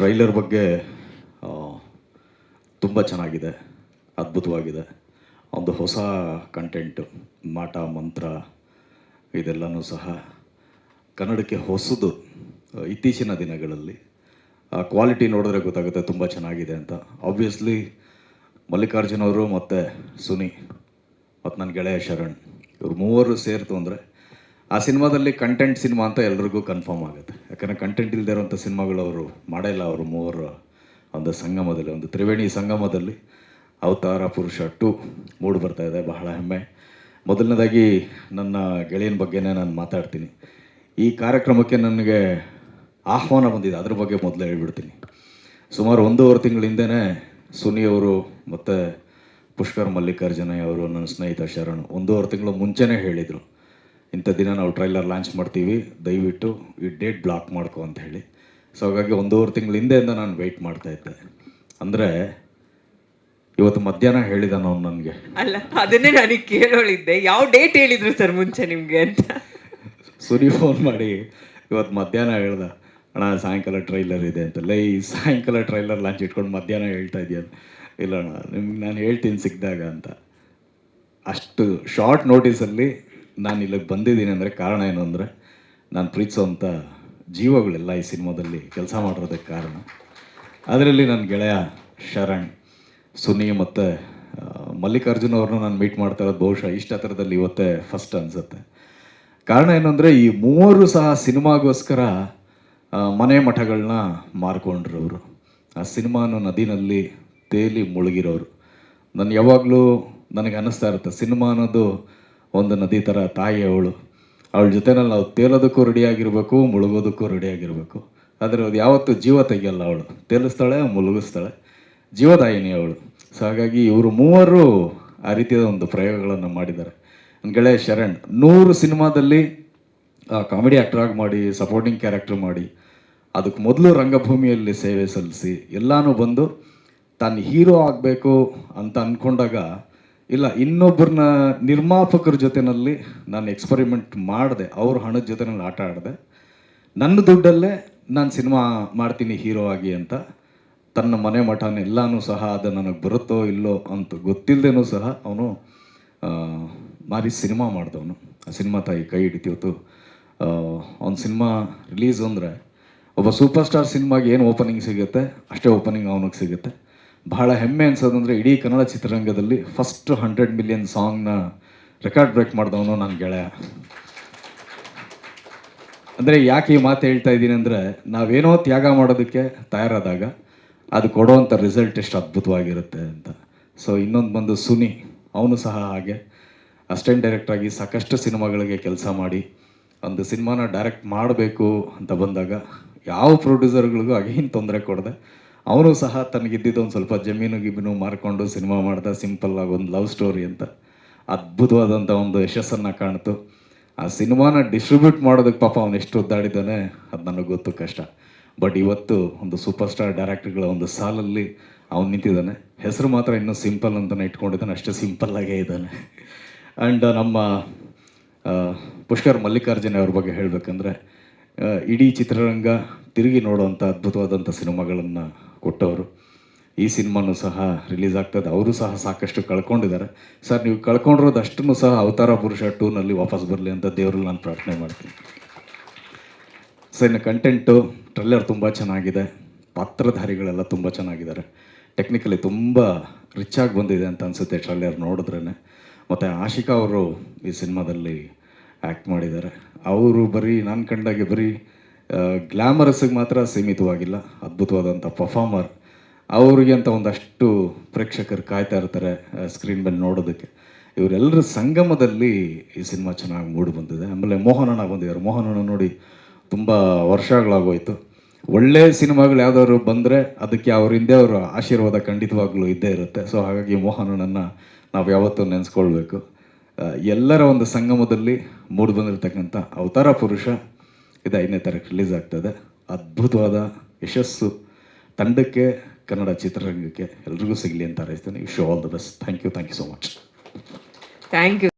Trailer ಬಗ್ಗೆ ತುಂಬ ಚೆನ್ನಾಗಿದೆ, ಅದ್ಭುತವಾಗಿದೆ. ಒಂದು ಹೊಸ ಕಂಟೆಂಟು ಮಾಟ, ಮಂತ್ರ, ಇದೆಲ್ಲನೂ ಸಹ ಕನ್ನಡಕ್ಕೆ ಹೊಸದು ಇತ್ತೀಚಿನ ದಿನಗಳಲ್ಲಿ. ಆ ಕ್ವಾಲಿಟಿ ನೋಡಿದ್ರೆ ಗೊತ್ತಾಗುತ್ತೆ ತುಂಬ ಚೆನ್ನಾಗಿದೆ ಅಂತ. ಆಬ್ವಿಯಸ್ಲಿ ಮಲ್ಲಿಕಾರ್ಜುನ್ ಅವರು ಮತ್ತು ಸುನಿ ಮತ್ತು ನನ್ನ ಗೆಳೆಯ ಶರಣ್, ಇವ್ರು ಮೂವರು ಸೇರ್ತು ಅಂದರೆ ಆ ಸಿನಿಮಾದಲ್ಲಿ ಕಂಟೆಂಟ್ ಸಿನಿಮಾ ಅಂತ ಎಲ್ರಿಗೂ ಕನ್ಫರ್ಮ್ ಆಗುತ್ತೆ. ಯಾಕಂದರೆ ಕಂಟೆಂಟ್ ಇಲ್ಲದೆ ಇರುವಂಥ ಸಿನಿಮಾಗಳು ಅವರು ಮಾಡಿಲ್ಲ, ಅವರು ಮೂವರು ಒಂದು ಸಂಗಮದಲ್ಲಿ, ಒಂದು ತ್ರಿವೇಣಿ ಸಂಗಮದಲ್ಲಿ. ಅವತಾರ, ಪುರುಷ ಟು ಮೂಡ್ ಬರ್ತಾ ಇದೆ, ಬಹಳ ಹೆಮ್ಮೆ. ಮೊದಲನೇದಾಗಿ ನನ್ನ ಗೆಳೆಯನ ಬಗ್ಗೆನೇ ನಾನು ಮಾತಾಡ್ತೀನಿ. ಈ ಕಾರ್ಯಕ್ರಮಕ್ಕೆ ನನಗೆ ಆಹ್ವಾನ ಬಂದಿದೆ, ಅದ್ರ ಬಗ್ಗೆ ಮೊದಲು ಹೇಳ್ಬಿಡ್ತೀನಿ. ಸುಮಾರು ಒಂದೂವರೆ ತಿಂಗಳ ಸುನಿ ಅವರು ಮತ್ತು ಪುಷ್ಕರ್ ಮಲ್ಲಿಕಾರ್ಜುನಯ್ಯ ಅವರು ನನ್ನ ಸ್ನೇಹಿತ ಶರಣ್, ಒಂದೂವರೆ ತಿಂಗಳು ಮುಂಚೆನೇ ಹೇಳಿದರು. ಇಂಥ ದಿನ ನಾವು ಟ್ರೈಲರ್ ಲಾಂಚ್ ಮಾಡ್ತೀವಿ ದಯವಿಟ್ಟು ಈ ಡೇಟ್ ಬ್ಲಾಕ್ ಮಾಡ್ಕೊ ಅಂತ ಹೇಳಿ. ಸೊ ಹಾಗಾಗಿ ಒಂದೂವರೆ ತಿಂಗಳ ಹಿಂದೆಯಿಂದ ನಾನು ವೆಯ್ಟ್ ಮಾಡ್ತಾ ಇದ್ದೆ. ಅಂದರೆ ಇವತ್ತು ಮಧ್ಯಾಹ್ನ ಹೇಳಿದ ಅವನು ನನಗೆ. ಅಲ್ಲ ಅದನ್ನೇ ನನಗೆ ಕೇಳೋಳಿದ್ದೆ. ಯಾವ ಡೇಟ್ ಹೇಳಿದ್ರು ಸರ್ ಮುಂಚೆ ನಿಮಗೆ ಅಂತ? ಸುನಿ ಫೋನ್ ಮಾಡಿ ಇವತ್ತು ಮಧ್ಯಾಹ್ನ ಹೇಳ್ದ. ಅಣ್ಣ ಸಾಯಂಕಾಲ ಟ್ರೈಲರ್ ಇದೆ ಅಂತ. ಲೈ ಸಾಯಂಕಾಲ ಟ್ರೈಲರ್ ಲಾಂಚ್ ಇಟ್ಕೊಂಡು ಮಧ್ಯಾಹ್ನ ಹೇಳ್ತಾ ಇದೆಯಾ ಇಲ್ಲ ಅಣ್ಣ ನಿಮ್ಗೆ ನಾನು ಹೇಳ್ತೀನಿ ಸಿಕ್ಕಿದಾಗ ಅಂತ. ಅಷ್ಟು ಶಾರ್ಟ್ ನೋಟಿಸಲ್ಲಿ ನಾನು ಇಲ್ಲಿಗೆ ಬಂದಿದ್ದೀನಿ ಅಂದರೆ ಕಾರಣ ಏನು ಅಂದರೆ ನಾನು ಪ್ರೀತಿಸುವಂಥ ಜೀವಗಳೆಲ್ಲ ಈ ಸಿನಿಮಾದಲ್ಲಿ ಕೆಲಸ ಮಾಡಿರೋದಕ್ಕೆ ಕಾರಣ. ಅದರಲ್ಲಿ ನನ್ನ ಗೆಳೆಯ ಶರಣ್ ಸುನಿ ಮತ್ತು ಮಲ್ಲಿಕಾರ್ಜುನ್ ಅವ್ರನ್ನ ನಾನು ಮೀಟ್ ಮಾಡ್ತಾ ಇರೋದು ಬಹುಶಃ ಇಷ್ಟ ಹತ್ರದಲ್ಲಿ ಇವತ್ತೇ ಫಸ್ಟ್ ಅನಿಸುತ್ತೆ. ಕಾರಣ ಏನು ಅಂದರೆ ಈ ಮೂವರು ಸಹ ಸಿನಿಮಾಗೋಸ್ಕರ ಮನೆ ಮಠಗಳನ್ನ ಮಾರ್ಕೊಂಡ್ರವರು. ಆ ಸಿನಿಮಾನ ನದಿನಲ್ಲಿ ತೇಲಿ ಮುಳುಗಿರೋರು. ನಾನು ಯಾವಾಗಲೂ ನನಗೆ ಅನ್ನಿಸ್ತಾ ಇರುತ್ತೆ ಸಿನಿಮಾ ಅನ್ನೋದು ಒಂದು ನದಿ ಥರ ತಾಯಿ ಅವಳು. ಅವಳ ಜೊತೆನಲ್ಲಿ ನಾವು ತೇಲೋದಕ್ಕೂ ರೆಡಿಯಾಗಿರಬೇಕು, ಮುಳುಗೋದಕ್ಕೂ ರೆಡಿಯಾಗಿರಬೇಕು. ಆದರೆ ಅದು ಯಾವತ್ತೂ ಜೀವ ತೆಗಿಯಲ್ಲ ಅವಳು. ತೇಲಿಸ್ತಾಳೆ, ಮುಳುಗಿಸ್ತಾಳೆ. ಜೀವದಾಯಿನಿ ಅವಳು. ಸೊ ಹಾಗಾಗಿ ಇವರು ಮೂವರು ಆ ರೀತಿಯಾದ ಒಂದು ಪ್ರಯೋಗಗಳನ್ನು ಮಾಡಿದ್ದಾರೆ. ಗೆಳೆಯ ಶರಣ್, ನೂರು ಸಿನಿಮಾದಲ್ಲಿ ಕಾಮಿಡಿ ಆ್ಯಕ್ಟ್ರಾಗಿ ಮಾಡಿ ಸಪೋರ್ಟಿಂಗ್ ಕ್ಯಾರೆಕ್ಟರ್ ಮಾಡಿ ಅದಕ್ಕೆ ಮೊದಲು ರಂಗಭೂಮಿಯಲ್ಲಿ ಸೇವೆ ಸಲ್ಲಿಸಿ, ಎಲ್ಲನೂ ಬಂದು, ತಾನು ಹೀರೋ ಆಗಬೇಕು ಅಂತ ಅಂದ್ಕೊಂಡಾಗ ಇಲ್ಲ ಇನ್ನೊಬ್ಬರನ್ನ ನಿರ್ಮಾಪಕರ ಜೊತೆನಲ್ಲಿ ನಾನು ಎಕ್ಸ್ಪರಿಮೆಂಟ್ ಮಾಡಿದೆ, ಅವ್ರ ಹಣದ ಜೊತೆನಲ್ಲಿ ಆಟ ಆಡಿದೆ. ನನ್ನ ದುಡ್ಡಲ್ಲೇ ನಾನು ಸಿನಿಮಾ ಮಾಡ್ತೀನಿ ಹೀರೋ ಆಗಿ ಅಂತ. ತನ್ನ ಮನೆ ಮಠನೆಲ್ಲಾನು ಸಹ ಅದು ನನಗೆ ಬರುತ್ತೋ ಇಲ್ಲೋ ಅಂತ ಗೊತ್ತಿಲ್ಲದೇನೂ ಸಹ ಅವನು ಮಾರಿ ಸಿನಿಮಾ ಮಾಡಿದವನು. ಆ ಸಿನಿಮಾ ತಾಯಿ ಕೈ ಹಿಡಿತಿವತ್ತು ಅವ್ನ ಸಿನಿಮಾ ರಿಲೀಸ್ ಅಂದರೆ, ಒಬ್ಬ ಸೂಪರ್ ಸ್ಟಾರ್ ಸಿನಿಮಾಗೆ ಏನು ಓಪನಿಂಗ್ ಸಿಗುತ್ತೆ, ಅಷ್ಟೇ ಓಪನಿಂಗ್ ಅವನಿಗೆ ಸಿಗುತ್ತೆ. ಬಹಳ ಹೆಮ್ಮೆ ಅನ್ಸೋದಂದರೆ ಇಡೀ ಕನ್ನಡ ಚಿತ್ರರಂಗದಲ್ಲಿ ಫಸ್ಟ್ ಹಂಡ್ರೆಡ್ ಮಿಲಿಯನ್ ಸಾಂಗ್ನ ರೆಕಾರ್ಡ್ ಬ್ರೇಕ್ ಮಾಡಿದವನು ನನ್ನ ಗೆಳೆಯ. ಅಂದರೆ ಯಾಕೆ ಈ ಮಾತು ಹೇಳ್ತಾ ಇದ್ದೀನಿ ಅಂದರೆ ನಾವೇನೋ ತ್ಯಾಗ ಮಾಡೋದಕ್ಕೆ ತಯಾರಾದಾಗ ಅದು ಕೊಡುವಂಥ ರಿಸಲ್ಟ್ ಎಷ್ಟು ಅದ್ಭುತವಾಗಿರುತ್ತೆ ಅಂತ. ಸೊ ಇನ್ನೊಂದು ಬಂದು ಸುನಿ, ಅವನು ಸಹ ಹಾಗೆ. ಅಸಿಸ್ಟೆಂಟ್ ಡೈರೆಕ್ಟ್ರಾಗಿ ಸಾಕಷ್ಟು ಸಿನಿಮಾಗಳಿಗೆ ಕೆಲಸ ಮಾಡಿ, ಒಂದು ಸಿನಿಮಾನ ಡೈರೆಕ್ಟ್ ಮಾಡಬೇಕು ಅಂತ ಬಂದಾಗ ಯಾವ ಪ್ರೊಡ್ಯೂಸರ್ಗಳಿಗೂ ಅಗೇನ್ ತೊಂದರೆ ಕೊಡದೆ ಅವನು ಸಹ ತನಗಿದ್ದಿದ್ದು ಒಂದು ಸ್ವಲ್ಪ ಜಮೀನು ಗಿಮೀನು ಮಾರ್ಕೊಂಡು ಸಿನಿಮಾ ಮಾಡ್ದ ಸಿಂಪಲ್ ಆಗಿ ಒಂದು ಲವ್ ಸ್ಟೋರಿ ಅಂತ. ಅದ್ಭುತವಾದಂಥ ಒಂದು ಯಶಸ್ಸನ್ನು ಕಾಣ್ತು. ಆ ಸಿನಿಮಾನ ಡಿಸ್ಟ್ರಿಬ್ಯೂಟ್ ಮಾಡೋದಕ್ಕೆ ಪಾಪ ಅವನು ಎಷ್ಟು ಒದ್ದಾಡಿದ್ದಾನೆ ಅದು ನನಗೆ ಗೊತ್ತು ಕಷ್ಟ. ಬಟ್ ಇವತ್ತು ಒಂದು ಸೂಪರ್ ಸ್ಟಾರ್ ಡೈರೆಕ್ಟರ್ಗಳ ಒಂದು ಸಾಲಲ್ಲಿ ಅವನು ನಿಂತಿದ್ದಾನೆ. ಹೆಸರು ಮಾತ್ರ ಇನ್ನೂ ಸಿಂಪಲ್ ಅಂತಲೇ ಇಟ್ಕೊಂಡಿದ್ದಾನೆ, ಅಷ್ಟು ಸಿಂಪಲ್ಲಾಗೇ ಇದ್ದಾನೆ. ಆ್ಯಂಡ್ ನಮ್ಮ ಪುಷ್ಕರ್ ಮಲ್ಲಿಕಾರ್ಜುನ ಅವ್ರ ಬಗ್ಗೆ ಹೇಳಬೇಕಂದ್ರೆ ಇಡೀ ಚಿತ್ರರಂಗ ತಿರುಗಿ ನೋಡುವಂಥ ಅದ್ಭುತವಾದಂಥ ಸಿನಿಮಾಗಳನ್ನು ಕೊಟ್ಟವರು. ಈ ಸಿನಿಮಾನು ಸಹ ರಿಲೀಸ್ ಆಗ್ತದೆ. ಅವರು ಸಹ ಸಾಕಷ್ಟು ಕಳ್ಕೊಂಡಿದ್ದಾರೆ. ಸರ್, ನೀವು ಕಳ್ಕೊಂಡಿರೋದು ಅಷ್ಟನ್ನು ಸಹ ಅವತಾರ ಪುರುಷ ಟೂನಲ್ಲಿ ವಾಪಸ್ ಬರಲಿ ಅಂತ ದೇವ್ರಲ್ಲಿ ನಾನು ಪ್ರಾರ್ಥನೆ ಮಾಡ್ತೀನಿ. ಸರ್, ಇನ್ನು ಕಂಟೆಂಟು, ಟ್ರೈಲರ್ ತುಂಬ ಚೆನ್ನಾಗಿದೆ. ಪಾತ್ರಧಾರಿಗಳೆಲ್ಲ ತುಂಬ ಚೆನ್ನಾಗಿದ್ದಾರೆ. ಟೆಕ್ನಿಕಲಿ ತುಂಬ ಆಗಿ ಬಂದಿದೆ ಅಂತ ಅನಿಸುತ್ತೆ ಟ್ರೈಲರ್ ನೋಡಿದ್ರೇ ಮತ್ತು ಆಶಿಕಾ ಅವರು ಈ ಸಿನಿಮಾದಲ್ಲಿ ಆ್ಯಕ್ಟ್ ಮಾಡಿದ್ದಾರೆ. ಅವರು ಬರೀ, ನಾನು ಕಂಡಾಗೆ ಬರೀ ಗ್ಲ್ಯಾಮರಸ್ಗೆ ಮಾತ್ರ ಸೀಮಿತವಾಗಿಲ್ಲ. ಅದ್ಭುತವಾದಂಥ ಪರ್ಫಾರ್ಮರ್ ಅವರಿಗೆ ಅಂತ ಒಂದಷ್ಟು ಪ್ರೇಕ್ಷಕರು ಕಾಯ್ತಾ ಇರ್ತಾರೆ ಸ್ಕ್ರೀನ್ ಮೇಲೆ ನೋಡೋದಕ್ಕೆ. ಇವರೆಲ್ಲರ ಸಂಗಮದಲ್ಲಿ ಈ ಸಿನಿಮಾ ಚೆನ್ನಾಗಿ ಮೂಡಿ ಬಂದಿದೆ. ಆಮೇಲೆ ಮೋಹನಣ್ಣ ಬಂದಿದ್ದಾರೆ. ಮೋಹನಣ್ಣ ನೋಡಿ ತುಂಬ ವರ್ಷಗಳಾಗೋಯ್ತು. ಒಳ್ಳೆ ಸಿನಿಮಾಗಳು ಯಾವ್ದಾದ್ರು ಬಂದರೆ ಅದಕ್ಕೆ ಅವ್ರ ಹಿಂದೆ ಅವರ ಆಶೀರ್ವಾದ ಖಂಡಿತವಾಗ್ಲೂ ಇದ್ದೇ ಇರುತ್ತೆ. ಸೊ ಹಾಗಾಗಿ ಮೋಹನಣ್ಣನ ನಾವು ಯಾವತ್ತೂ ನೆನೆಸ್ಕೊಳ್ಬೇಕು. ಎಲ್ಲರ ಒಂದು ಸಂಗಮದಲ್ಲಿ ಮೂಡಿ ಬಂದಿರತಕ್ಕಂಥ ಅವತಾರ ಪುರುಷ ಇದು ಐದನೇ ತಾರೀಕು ರಿಲೀಸ್ ಆಗ್ತದೆ. ಅದ್ಭುತವಾದ ಯಶಸ್ಸು. ತಂಡಕ್ಕೆ, ಕನ್ನಡ ಚಿತ್ರರಂಗಕ್ಕೆ ಎಲ್ರಿಗೂ ಸಿಗಲಿ ಅಂತ ಹಾರೈಸ್ತೀನಿ. Wish all the best thank you thank you so much thank you